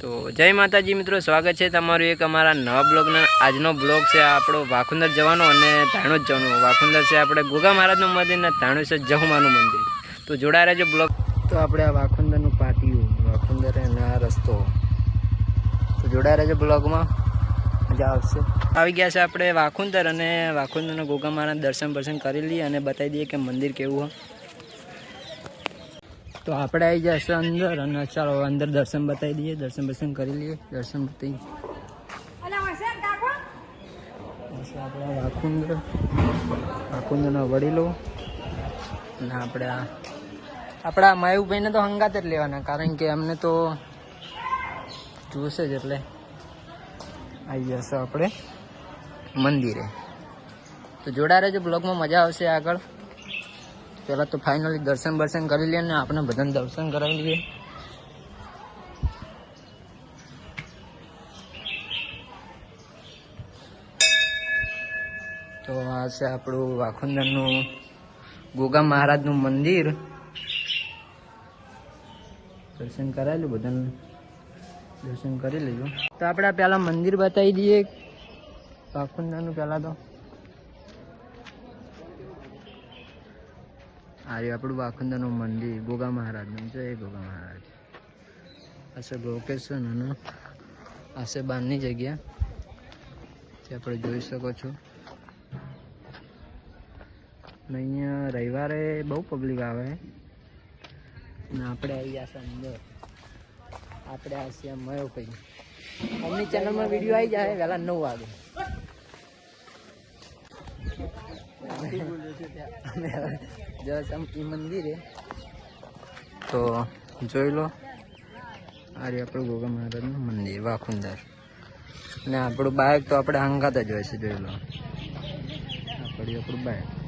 તો જય માતાજી મિત્રો સ્વાગત છે તમારું એક અમારા નવા બ્લોગના આજનો બ્લોગ છે આપણો વાખુંદર જવાનો અને ધાણુજ જવાનું. વાખુંદર છે આપણે ગોગા મહારાજનું મંદિર અને ધાણું છે જહુમાનું મંદિર. તો જોડાઈ રહેજો બ્લોગ તો આપણે આ વાખુંદરનું પાટિયું વાખુંદર અને આ રસ્તો. તો જોડાઈ રહેજો બ્લોગમાં. મજા આવશે. આવી ગયા છે આપણે વાખુંદર અને વાખુંદરના ગોગા મહારાજ દર્શન દર્શન કરી લઈએ અને બતાવી દઈએ કે મંદિર કેવું હોય. તો આપણે આવી જશે અંદર અને ચાલો અંદર દર્શન બતાવી દઈએ દર્શન બર્શન કરી લઈએ દર્શન બતાવી. આપણે વાકુંદર વાકુંદરના વડીલો. અને આપણે આ આપણા માયુભાઈને તો હંગાત જ લેવાના કારણ કે અમને તો જોશે જ એટલે. આવી જશે આપણે મંદિરે. તો જોડા રહેજો બ્લોગમાં મજા આવશે આગળ. પહેલાં તો ફાઇનલી દર્શન બર્શન કરી લઈએ ને આપણે બધાને દર્શન કરાવી લઈએ. તો આ છે આપણું વાખુંદરનું ગોગા મહારાજનું મંદિર. દર્શન કરાયેલું બધાને. દર્શન કરી લેજો. તો આપણે પહેલાં મંદિર બતાવી દઈએ. વાખુંદરનું પહેલાં તો. આ આપણું વાખંદાનું મંદિર, ગોગા મહારાજનું જય ગોગા મહારાજ. આશે લોકેશન અને આ બહારની જગ્યા, જે આપણે જોઈ શકો છો. અને અહીંયા રવિવારે બહુ પબ્લિક આવે. અને આપણે આવી જશે અંદર. આપણે આ મળ્યો કઈ અમની ચેનલમાં વીડિયો આવી જાય વહેલા નવ વાગે. મંદિરે તો જોઈ લો આ આપણું ગોગા મહારાજનું મંદિર, વાખુંદર. અને આપણું બાઇક તો આપણે હંગાત જ હોય છે, જોઈ લો. આ આપણું બાઇક